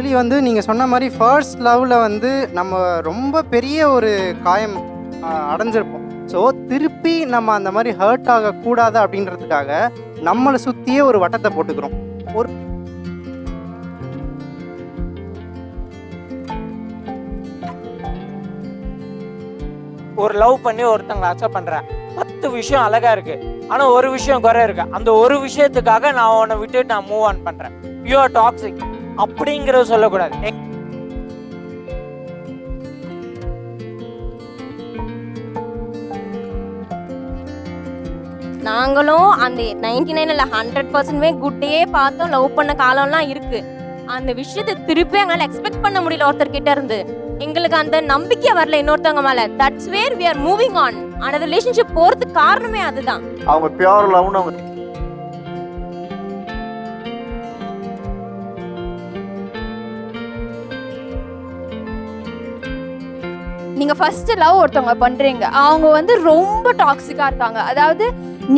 Actually வந்து நீங்கள் சொன்ன மாதிரி ஃபர்ஸ்ட் லவ்வில் வந்து நம்ம ரொம்ப பெரிய ஒரு காயம் அடைஞ்சிருப்போம். ஸோ திருப்பி நம்ம அந்த மாதிரி ஹர்ட் ஆகக்கூடாது அப்படின்றதுக்காக நம்மளை சுற்றியே ஒரு வட்டத்தை போட்டுக்கிறோம். ஒரு ஒரு லவ் பண்ணி ஒருத்தங்களை அக்செப்ட் பண்றேன். பத்து விஷயம் அழகா இருக்கு. ஆனா ஒரு விஷயம் குறை இருக்கு. அந்த ஒரு விஷயத்துக்காக நான் உன்னை விட்டுட்டு நான் மூவ் ஆன் பண்ணுறேன் யூஆர் டாக்ஸிக் அப்படிங்கறத சொல்லக்கூடாது. நாங்களும் அந்த நைன்டி நைன் இல்லை ஹண்ட்ரட் பர்சன்ட்மே குட்டே பார்த்தோம். லவ் பண்ண காலம்லாம் இருக்கு. அந்த விஷயத்தை திருப்பி எங்களால் எக்ஸ்பெக்ட் பண்ண முடியல ஒருத்தர் கிட்ட இருந்து. எங்களுக்கு அந்த நம்பிக்கை வரல இன்னொருத்தவங்க மேல. That's where we are moving on அந்த ரிலேஷன்ஷிப் போறதுக்கு காரணமே அதுதான். அவங்க பியோர் லவ்னு அவங்க நீங்கள் ஃபஸ்ட்டு லவ் ஒருத்தவங்க பண்ணுறீங்க அவங்க வந்து ரொம்ப டாக்ஸிக்காக இருக்காங்க. அதாவது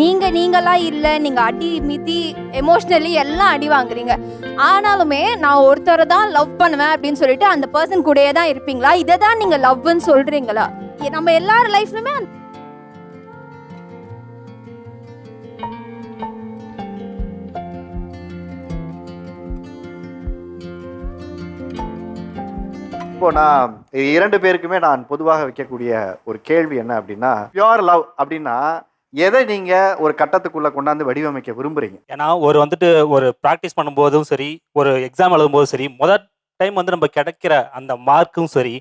நீங்கள் நீங்களாம் இல்லை நீங்கள் அடி மிதி எமோஷ்னலி எல்லாம் அடி வாங்குறீங்க. ஆனாலுமே நான் ஒருத்தரை தான் லவ் பண்ணுவேன் அப்படின்னு சொல்லிட்டு அந்த பர்சன் கூடயே தான் இருப்பீங்களா? இதை தான் நீங்கள் லவ்னு சொல்கிறீங்களா நம்ம எல்லார் லைஃப்லுமே இப்போ நான் இரண்டு பேருக்குமே நான் பொதுவாக வைக்கக்கூடிய ஒரு கேள்வி என்ன அப்படின்னா பியோர் லவ் அப்படின்னா எதை நீங்க ஒரு கட்டத்துக்குள்ள கொண்டாந்து வடிவமைக்க விரும்புறீங்க? ஏன்னா ஒரு வந்துட்டு ஒரு ப்ராக்டிஸ் பண்ணும்போதும் சரி ஒரு எக்ஸாம் எழுதும் போதும் சரி முதல் டைம் வந்து நம்ம கிடைக்கிற அந்த மார்க்கும் சரி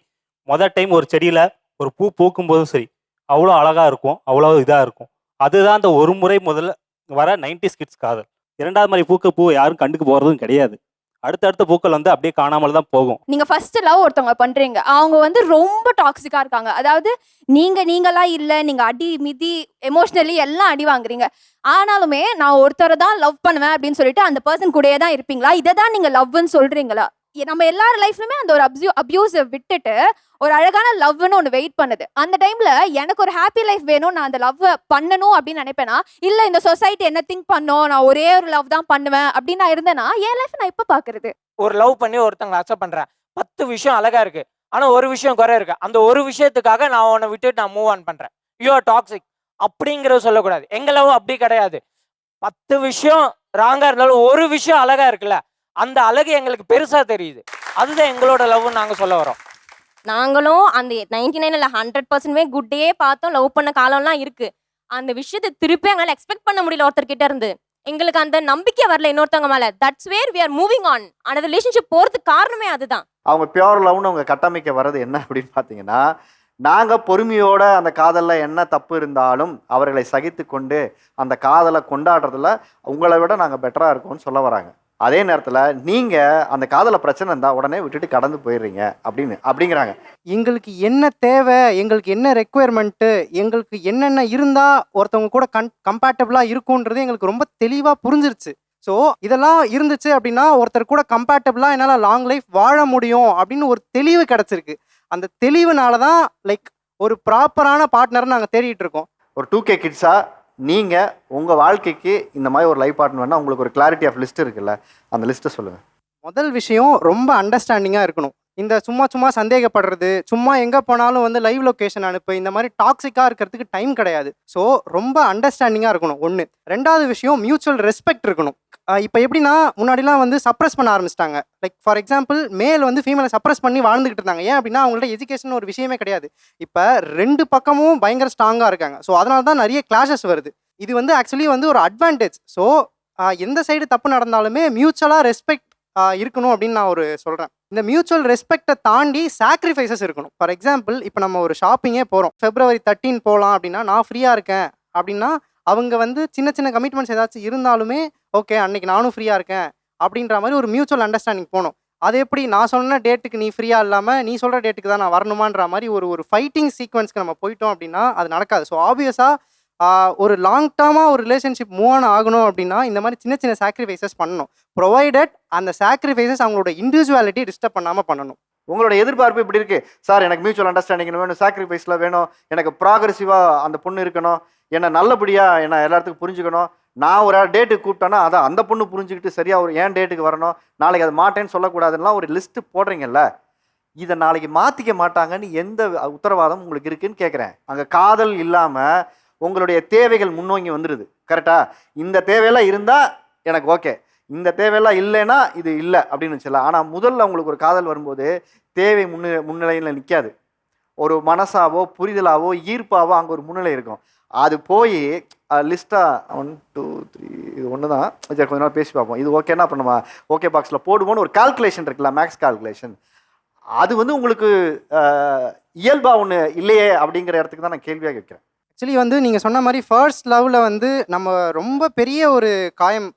முதல் டைம் ஒரு செடியில் ஒரு பூ பூக்கும் போதும் சரி அவ்வளோ அழகாக இருக்கும் அவ்வளோ இதாக இருக்கும். அதுதான் அந்த ஒரு முறை முதல்ல வர 90s கிட்ஸ் காதல். இரண்டாவது மாதிரி பூக்க பூ யாரும் கண்டுக்கு போகிறதும் கிடையாது. அடுத்தடுத்த பூக்கள் வந்து அப்படியே காணாமல் தான் போகும். நீங்க ஃபர்ஸ்ட் லவ் ஒருத்தவங்க பண்றீங்க. அவங்க வந்து ரொம்ப டாக்ஸிக்கா இருக்காங்க. அதாவது நீங்க நீங்களா இல்ல நீங்க அடி மிதி எமோஷனலி எல்லாம் அடி வாங்குறீங்க. ஆனாலுமே நான் ஒருத்தரை தான் லவ் பண்ணுவேன் அப்படின்னு சொல்லிட்டு அந்த பர்சன் கூடயே தான் இருப்பீங்களா? இதை தான் நீங்க லவ்னு சொல்றீங்களா? எ- நம்ம எல்லார் லைஃப்லயுமே அந்த ஒரு அப்யூ அப்யூஸை விட்டுட்டு ஒரு அழகான லவ்னு ஒன்று வெயிட் பண்ணுது. அந்த டைமில் எனக்கு ஒரு ஹாப்பி லைஃப் வேணும் நான் அந்த லவ் பண்ணணும் அப்படின்னு நினைப்பேனா இல்லை இந்த சொசைட்டி என்ன திங்க் பண்ணோம் நான் ஒரே ஒரு லவ் தான் பண்ணுவேன் அப்படின்னு நான் இருந்தேன்னா என் லைஃப் நான் இப்போ பார்க்கறது ஒரு லவ் பண்ணி ஒருத்தங்களை அக்செப்ட் பண்ணுறேன் பத்து விஷயம் அழகாக இருக்குது ஆனால் ஒரு விஷயம் குறை இருக்கு. அந்த ஒரு விஷயத்துக்காக நான் உன்னை விட்டுட்டு நான் மூவ் ஆன் பண்றேன். யூஆர் டாக்ஸிக் அப்படிங்கிறத சொல்லக்கூடாது. எங்கள் லவ் அப்படி கிடையாது. பத்து விஷயம் ராங்காக இருந்தாலும் ஒரு விஷயம் அழகாக இருக்குல்ல அந்த அழகு எங்களுக்கு பெருசாக தெரியுது. அதுதான் எங்களோட லவ்னு நாங்கள் சொல்ல வரோம் நாங்களும் அந்த நைன்டி நைன் இல்லை ஹண்ட்ரட் பர்சன்ட்மே குட்டே பார்த்தோம். லவ் பண்ண காலம்லாம் இருக்கு. அந்த விஷயத்தை திருப்பி எங்களால் எக்ஸ்பெக்ட் பண்ண முடியல ஒருத்தர்கிட்ட இருந்து. எங்களுக்கு அந்த நம்பிக்கை வரல இன்னொருத்தவங்க மேல. That's where we are moving on அந்த ரிலேஷன்ஷிப் போறதுக்கு காரணமே அதுதான். அவங்க பியோர் லவ்னு அவங்க கட்டமைக்க வர்றது என்ன அப்படின்னு பார்த்தீங்கன்னா நாங்கள் பொறுமையோட அந்த காதலில் என்ன தப்பு இருந்தாலும் அவர்களை சகித்து கொண்டு அந்த காதலை கொண்டாடுறதுல உங்களை விட நாங்கள் பெட்டராக இருக்கோம்னு சொல்ல வராங்க. அதே நேரத்தில் நீங்கள் அந்த காதலை பிரச்சனை இருந்தால் உடனே விட்டுட்டு கடந்து போயிடுறீங்க அப்படின்னு அப்படிங்கிறாங்க. எங்களுக்கு என்ன தேவை? எங்களுக்கு என்ன ரெக்குயர்மெண்ட்டு எங்களுக்கு என்னென்ன இருந்தால் ஒருத்தவங்க கூட கன் கம்பேட்டபிளாக இருக்குன்றது எங்களுக்கு ரொம்ப தெளிவாக புரிஞ்சிருச்சு. ஸோ இதெல்லாம் இருந்துச்சு அப்படின்னா ஒருத்தர் கூட கம்பேட்டபிளாக என்னால் லாங் லைஃப் வாழ முடியும் அப்படின்னு ஒரு தெளிவு கிடச்சிருக்கு. அந்த தெளிவுனால தான் லைக் ஒரு ப்ராப்பரான பார்ட்னரை நாங்கள் தேடிட்டு இருக்கோம். ஒரு டூ கே கிட்ஸாக நீங்கள் உங்கள் வாழ்க்கைக்கு இந்த மாதிரி ஒரு லைஃப் பார்ட்னர் வேணால் உங்களுக்கு ஒரு கிளாரிட்டி ஆஃப் லிஸ்ட் இருக்குல்ல அந்த லிஸ்ட்டை சொல்லுங்கள் முதல் விஷயம் ரொம்ப அண்டர்ஸ்டாண்டிங்காக இருக்கணும். இந்த சும்மா சும்மா சந்தேகப்படுறது சும்மா எங்கே போனாலும் வந்து லைவ் லொக்கேஷன் அனுப்பு இந்த மாதிரி டாக்ஸிக்காக இருக்கிறதுக்கு டைம் கிடையாது. ஸோ ரொம்ப அண்டர்ஸ்டாண்டிங்காக இருக்கணும். ஒன்று ரெண்டாவது விஷயம் மியூச்சுவல் ரெஸ்பெக்ட் இருக்கணும். இப்போ எப்படின்னா முன்னாடிலாம் வந்து சப்ரஸ் பண்ண ஆரம்பிச்சிட்டாங்க. லைக் ஃபார் எக்ஸாம்பிள் மேல் வந்து ஃபீமேலை சப்ரஸ் பண்ணி வாழ்ந்துகிட்டு இருந்தாங்க. ஏன் அப்படின்னா அவங்கள்ட்ட எஜுகேஷன் ஒரு விஷயமே கிடையாது. இப்போ ரெண்டு பக்கமும் பயங்கர ஸ்ட்ராங்காக இருக்காங்க. ஸோ அதனால தான் நிறைய கிளாஷஸ் வருது. இது வந்து ஆக்சுவலி வந்து ஒரு அட்வான்டேஜ் ஸோ எந்த சைடு தப்பு நடந்தாலுமே மியூச்சுவலாக ரெஸ்பெக்ட் இருக்கணும் அப்படின்னு நான் ஒரு சொல்கிறேன் இந்த மியூச்சுவல் ரெஸ்பெக்டை தாண்டி சாக்ரிஃபைசஸ் இருக்கணும். ஃபார் எக்ஸாம்பிள் இப்போ நம்ம ஒரு ஷாப்பிங்கே போகிறோம் ஃபெப்ரவரி தேர்ட்டீன் போகலாம் அப்படின்னா நான் ஃப்ரீயாக இருக்கேன் அப்படின்னா அவங்க வந்து சின்ன சின்ன கமிட்மெண்ட்ஸ் ஏதாச்சும் இருந்தாலுமே ஓகே அன்னைக்கு நானும் ஃப்ரீயாக இருக்கேன் அப்படின்ற மாதிரி ஒரு மியூச்சுவல் அண்டர்ஸ்டாண்டிங் போகணும். அது எப்படி? நான் சொன்ன டேட்டுக்கு நீ ஃப்ரீயாக இல்லாமல் நீ சொல்கிற டேட்டுக்கு தான் நான் வரணுமான்ற மாதிரி ஒரு ஒரு ஃபைட்டிங் சீக்வன்ஸ்க்கு நம்ம போயிட்டோம் அப்படின்னா அது நடக்காது. ஸோ ஆப்வியஸாக ஒரு லாங் டேர்மாக ஒரு ரிலேஷன்ஷிப் மூவ் ஆன் ஆகணும் அப்படின்னா இந்த மாதிரி சின்ன சின்ன சாக்ரிஃபைசஸ் பண்ணணும். ப்ரொவைடட் அந்த சாக்ரிஃபைசஸ் அவங்களோட இண்டிவிஜுவாலிட்டி டிஸ்டர்ப் பண்ணாமல் பண்ணணும். உங்களோட எதிர்பார்ப்பு இப்படி இருக்கு. சார் எனக்கு மியூச்சுவல் அண்டர்ஸ்டாண்டிங் வேணும் சாக்ரிஃபைஸில் வேணும் எனக்கு ப்ராக்ரெசிவாக அந்த பொண்ணு இருக்கணும் என்னை நல்லபடியாக என்ன எல்லாத்துக்கும் புரிஞ்சுக்கணும். நான் ஒரு டேட்டுக்கு கூப்பிட்டேன்னா அதை அந்த பொண்ணு புரிஞ்சுக்கிட்டு சரியா ஒரு ஏன் டேட்டுக்கு வரணும் நாளைக்கு அது மாட்டேன்னு சொல்லக்கூடாதுன்னா ஒரு லிஸ்ட்டு போடுறீங்கல்ல இதை நாளைக்கு மாற்றிக்க மாட்டாங்கன்னு எந்த உத்தரவாதம் உங்களுக்கு இருக்குன்னு கேட்குறேன் அங்கே காதல் இல்லாமல் உங்களுடைய தேவைகள் முன்னோங்கி வந்துடுது கரெக்டா? இந்த தேவையெல்லாம் இருந்தால் எனக்கு ஓகே. இந்த தேவையெல்லாம் இல்லைன்னா இது இல்லை அப்படின்னு சொல்லலாம் ஆனால் முதல்ல உங்களுக்கு ஒரு காதல் வரும்போது தேவை முன்னு முன்னிலையில் நிற்காது ஒரு மனசாவோ புரிதலாவோ ஈர்ப்பாவோ அங்கே ஒரு முன்னிலை இருக்கும். அது போய் லிஸ்ட்டாக ஒன் டூ த்ரீ இது ஒன்று தான் சரி கொஞ்ச நாள் பேசி பார்ப்போம். இது ஓகேன்னா அப்போ நம்ம ஓகே பாக்ஸில் போடுவோன்னு ஒரு கால்குலேஷன் இருக்குல்ல மேக்ஸ் கால்குலேஷன் அது வந்து உங்களுக்கு இயல்பாக ஒன்று இல்லையே அப்படிங்கிற இடத்துக்கு தான் நான் கேள்வியாக கேட்குறேன். ஆக்சுவலி வந்து நீங்கள் சொன்ன மாதிரி ஃபர்ஸ்ட் லவ்வில் வந்து நம்ம ரொம்ப பெரிய ஒரு காயம்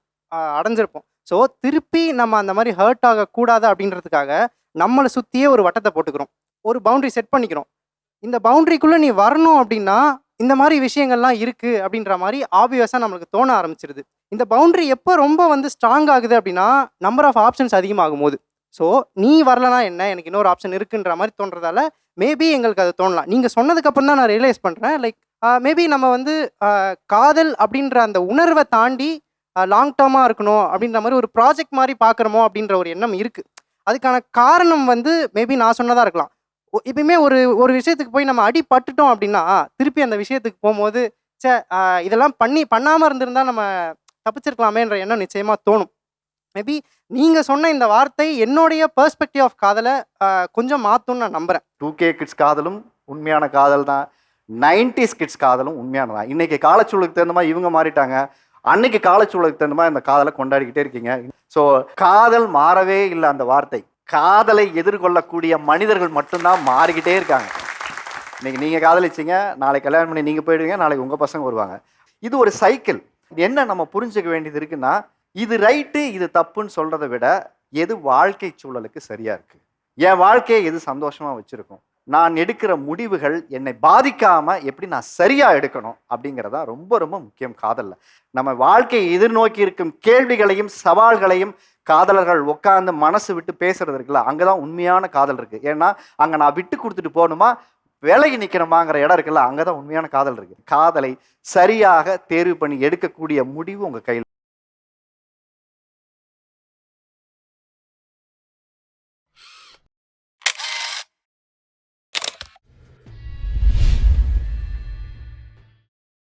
அடைஞ்சிருப்போம். ஸோ திருப்பி நம்ம அந்த மாதிரி ஹர்ட் ஆகக்கூடாது அப்படின்றதுக்காக நம்மளை சுற்றியே ஒரு வட்டத்தை போட்டுக்கிறோம். ஒரு பவுண்ட்ரி செட் பண்ணிக்கிறோம். இந்த பவுண்ட்ரிக்குள்ளே நீ வரணும் அப்படின்னா இந்த மாதிரி விஷயங்கள்லாம் இருக்குது அப்படின்ற மாதிரி ஆப்வியஸாக நம்மளுக்கு தோண ஆரம்பிச்சிருது. இந்த பவுண்ட்ரி எப்போ ரொம்ப வந்து ஸ்ட்ராங் ஆகுது அப்படின்னா நம்பர் ஆஃப் ஆப்ஷன்ஸ் அதிகமாகும் போது ஸோ நீ வரலனா என்ன? எனக்கு இன்னொரு ஆப்ஷன் இருக்குன்ற மாதிரி தோன்றதால மேபி எங்களுக்கு அது தோணலாம். நீங்கள் சொன்னதுக்கப்புறம் தான் நான் ரியலைஸ் பண்ணுறேன் லைக் மேபி நம்ம வந்து காதல் அப்படின்ற அந்த உணர்வை தாண்டி லாங் டேர்மாக இருக்கணும் அப்படின்ற மாதிரி ஒரு ப்ராஜெக்ட் மாதிரி பார்க்குறோமோ அப்படின்ற ஒரு எண்ணம் இருக்குது அதுக்கான காரணம் வந்து மேபி நான் சொன்னதாக இருக்கலாம். ஒ- எப்பயுமே ஒரு ஒரு விஷயத்துக்கு போய் நம்ம அடி பட்டுட்டோம் அப்படின்னா திருப்பி அந்த விஷயத்துக்கு போகும்போது சே இதெல்லாம் பண்ணி பண்ணாமல் இருந்திருந்தா நம்ம தப்பிச்சிருக்கலாமேன்ற எண்ணம் நிச்சயமாக தோணும். மேபி நீங்கள் சொன்ன இந்த வார்த்தை என்னுடைய பெர்ஸ்பெக்டிவ் ஆஃப் காதலை கொஞ்சம் மாற்றும்னு நான் நம்புகிறேன் டூ கே கிட்ஸ் காதலும் உண்மையான காதல் தான். நைன்டிஸ் கிட்ஸ் காதலும் உண்மையானதான் இன்னைக்கு காலச்சூழலுக்கு தகுந்த மாதிரி இவங்க மாறிட்டாங்க. அன்னைக்கு காலச்சூழலுக்கு தகுந்த மாதிரி இந்த காதலை கொண்டாடிக்கிட்டே இருக்கீங்க. ஸோ காதல் மாறவே இல்லை அந்த வார்த்தை. காதலை எதிர்கொள்ளக்கூடிய மனிதர்கள் மட்டும்தான் மாறிக்கிட்டே இருக்காங்க. இன்னைக்கு நீங்கள் காதலிச்சீங்க நாளைக்கு கல்யாணம் பண்ணி நீங்கள் போயிடுவீங்க நாளைக்கு உங்கள் பசங்க வருவாங்க. இது ஒரு சைக்கிள். என்ன நம்ம புரிஞ்சுக்க வேண்டியது இருக்குன்னா இது ரைட்டு இது தப்புன்னு சொல்கிறத விட எது வாழ்க்கை சூழலுக்கு சரியாக இருக்குது என் வாழ்க்கையை எது சந்தோஷமாக வச்சுருக்கும்? நான் எடுக்கிற முடிவுகள் என்னை பாதிக்காமல் எப்படி நான் சரியாக எடுக்கணும் அப்படிங்கிறதா ரொம்ப ரொம்ப முக்கியம் காதலில். நம்ம வாழ்க்கையை எதிர்நோக்கி இருக்கும் கேள்விகளையும் சவால்களையும் காதலர்கள் உட்காந்து மனசு விட்டு பேசுறது இருக்குல்ல அங்கதான் உண்மையான காதல் இருக்குது ஏன்னா அங்கே நான் விட்டு கொடுத்துட்டு போகணுமா விலகி நிற்கணுமாங்கிற இடம் இருக்குல்ல அங்கே தான் உண்மையான காதல் இருக்குது காதலை சரியாக தேர்வு பண்ணி எடுக்கக்கூடிய முடிவு உங்கள் கையில்